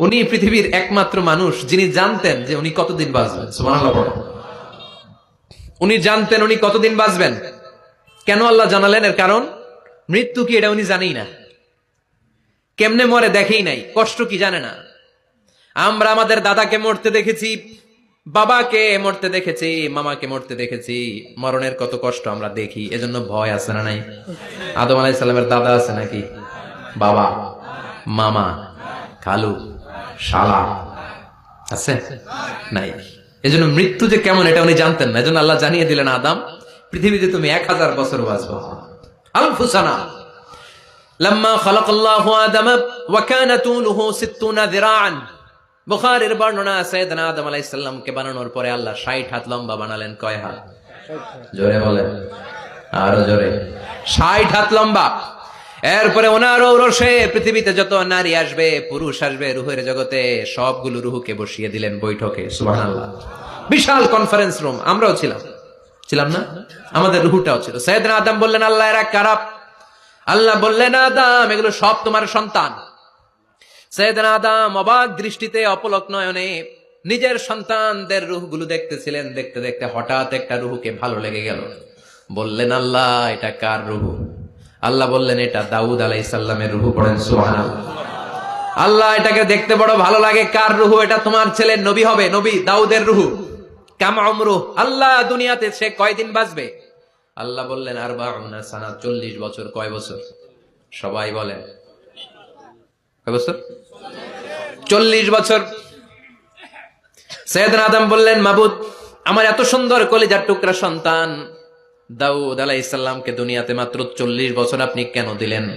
উনি পৃথিবীর একমাত্র মানুষ যিনি জানতেন যে উনি কতদিন বাঁচবেন। উনি জানতেন উনি কতদিন বাঁচবেন। কেন আল্লাহ জানালেন? এর কারণ, মৃত্যু কি এটা উনি জানেই না। কেমনে মরে দেখেই নাই, কষ্ট কি জানে না। আমরা আমাদের দাদাকে মরতে দেখেছি, বাবাকে মরতে দেখেছি, মামাকে মরতে দেখেছি। মরণের কত কষ্ট আমরা দেখি, এজন্য ভয় আছে না নাই? আদম আলাই সাল্লামের দাদা আছে নাকি? বাবা, মামা। খালু শালা আছে নাই এজন্য মৃত্যু যে কেমন এটা উনি জানতেন না এজন্য আল্লাহ জানিয়ে দিলেন আদম পৃথিবীতে তুমি এক হাজার বছর বাঁচবো আলফুসানা لما خلق الله آدم وكان طوله ستون ذراعا বুখারীর বর্ণনা সাইয়েদনা আদম আলাইহিস সালামকে বানানোর পরে আল্লাহ 60 হাত লম্বা বানালেন কয় হাত জোরে বলেন আরো জোরে 60 হাত লম্বা এরপরে ওনার ঔরসে পৃথিবীতে যত নারী আসবে, পুরুষ আসবে, রুহের জগতে সবগুলো রুহুকে বসিয়ে দিলেন বৈঠকে। সুবহানাল্লাহ। বিশাল কনফারেন্স রুম আমরাও ছিলাম। ছিলাম না? আমাদের রুহুটাও ছিল। সাইয়েদনা আদম বললেন, আল্লাহ, এরা কারাপ আল্লাহ বললেন, আদাম, এগুলো সব তোমার সন্তান। সৈয়দনা আদাম অবাক দৃষ্টিতে অপলক নয়নে নিজের সন্তানদের রুহগুলো দেখতেছিলেন, দেখতে দেখতে হঠাৎ একটা রুহুকে ভালো লেগে গেল। বললেন, আল্লাহ, এটা কার রুহু? আল্লাহ বললেন, এটা দাউদ আলাই সাল্লামের রুহু, পড়েন সুহান আল্লাহ, এটাকে দেখতে বড় ভালো লাগে। কার রুহু? এটা তোমার ছেলে নবী হবে, নবী দাউদের রুহু। কাম আল্লাহ, দুনিয়াতে সে কয়দিন বাঁচবে? আল্লাহ বললেন আর বা সানা, চল্লিশ বছর। কয় বছর? সবাই বলেন। কয় বছর? চল্লিশ বছর। সৈয়দ আদম বললেন, মাবুদ, আমার এত সুন্দর কলিজার টুকরা সন্তান। দাউদ আলাহ ইসলামকে দুনিয়াতে মাত্র চল্লিশ বছর আপনি কেন দিলেন?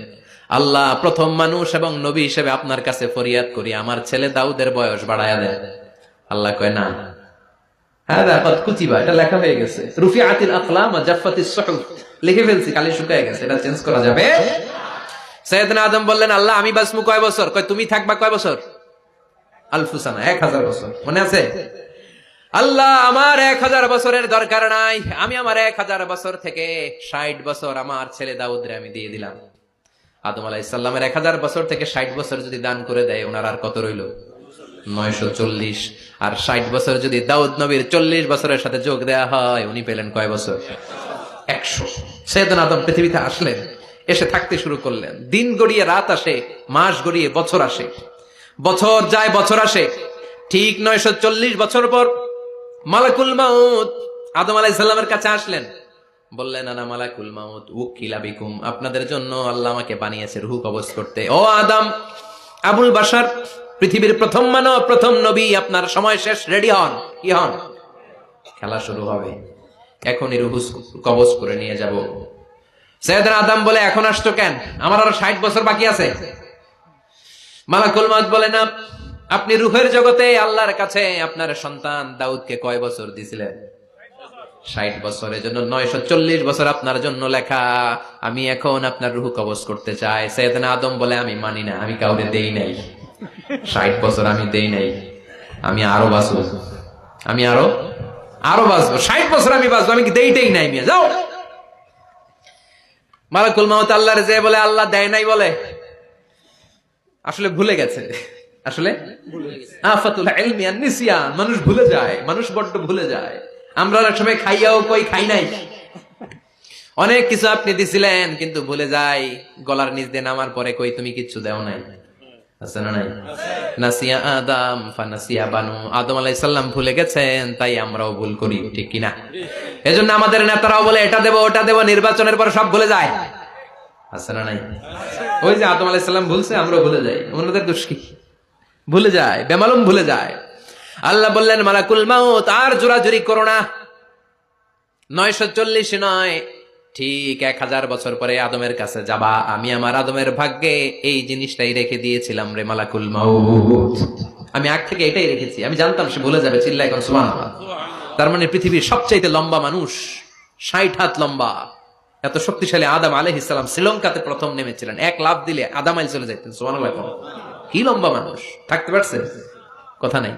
আল্লাহ প্রথম মানুষ এবং নবী হিসেবে আপনার কাছে ফরিয়াদ করি, আমার ছেলে দাউদের বয়স বাড়ায়া দেন। আল্লাহ কয়, না। বললেন, আল্লাহ, আমি বাসমু কয় বছর? কয়, তুমি থাকবা কয় বছর? আলফুসানা, এক হাজার বছর। মনে আছে? আল্লাহ আমার এক হাজার বছরের দরকার নাই। আমি আমার এক হাজার বছর থেকে ষাট বছর আমার ছেলে দাউদরে আমি দিয়ে দিলাম। আদম আলাহ ইসাল্লামের এক হাজার বছর থেকে ষাট বছর যদি দান করে দেয়, ওনার আর কত রইল? নয়শো চল্লিশ। আর ষাট বছর যদি দাউদ নবীর চল্লিশ বছরের সাথে যোগ দেয়া হয়, উনি পেলেন কয় বছর? একশো। সেদিন আদম পৃথিবীতে আসলেন, এসে থাকতে শুরু করলেন। দিন গড়িয়ে রাত আসে, মাস গড়িয়ে বছর আসে। বছর যায়, বছর আসে। ঠিক নয়শো চল্লিশ বছর পর মালাকুল মাউত। আদম আলাই সাল্লামের কাছে আসলেন। বললেন, আনা মালাকুল মাউত, উকিলা বিকুম। আপনাদের জন্য আল্লাহ আমাকে বানিয়েছে রুহু কবজ করতে। ও আদম, আবুল বাসার পৃথিবীর প্রথম মানব, প্রথম নবী, আপনার সময় শেষ, রেডি হন। কি হন? খেলা শুরু হবে। এখনই রুহু কবজ করে নিয়ে যাব। সৈয়দনা আদম বলে, এখন আসতো কেন? আমার আরও ষাট বছর বাকি আছে। মালাকুল মাউত বলে, না আপনি রুহের জগতে আল্লাহর কাছে আপনার সন্তান দাউদকে কয় বছর দিছিলেন? ষাট বছরের জন্য, নয়শো চল্লিশ বছর আপনার জন্য লেখা। আমি এখন আপনার রুহু কবজ করতে চাই। সৈয়দনা আদম বলে, আমি মানি না, আমি কাউকে দেই নাই। ষাট বছর আমি দেই নাই। আমি আরও বাঁচব। আমি আরও আরও বাঁচবো। ষাট বছর আমি বাঁচবো। আমি দেইটাই নাই মিয়া? যাও। মালাকুল মাহত আল্লাহর যে বলে, আল্লাহ দেয় নাই বলে। আসলে ভুলে গেছে। আসলে? আফাতুল ইলমি আন নিসিয়ান। মানুষ ভুলে যায় মানুষ বড্ড ভুলে যায়। আমরা অনেক সময় খাইয়াও কই খাই নাই। অনেক কিছু আপনি দিছিলেন কিন্তু ভুলে যাই। গলার নিচ দিয়ে নামার পরে কই তুমি কিচ্ছু দেও নাই। আছে না নাই? নাসিয়া আদম ফানাসিয়া বানু। আদম আলাইহিস সালাম ভুলে গেছেন তাই আমরাও ভুল করি ঠিক কিনা? এজন্য আমাদের নেতারাও বলে এটা দেব ওটা দেব নির্বাচনের পর সব ভুলে যায়। আছে না নাই? ওই যে আদম আলাইহিস সালাম ভুলছে আমরাও ভুলে যাই। ওনাদের দোষ কি? ভুলে যায়, বেমালুম ভুলে যায়। আল্লাহ বললেন, মালাকুল মাউত, আর জোরাজুরি করো না। নয়শো চল্লিশ নয়, ঠিক এক হাজার বছর পরে আদমের কাছে যাবা। আমি আমার আদমের ভাগ্যে এই জিনিসটাই রেখে দিয়েছিলাম রে মালাকুল মাউত। আমি আগ থেকে এটাই রেখেছি। আমি জানতাম সে ভুলে যাবে চিল্লা এখন সুমান তার মানে পৃথিবীর সবচাইতে লম্বা মানুষ, ষাট হাত লম্বা। এত শক্তিশালী আদাম আলহ ইসলাম শ্রীলঙ্কাতে প্রথম নেমেছিলেন। এক লাভ দিলে আদাম আইল চলে যাইতেন সুমান কি লম্বা মানুষ? থাকতে পারছে? কথা নাই।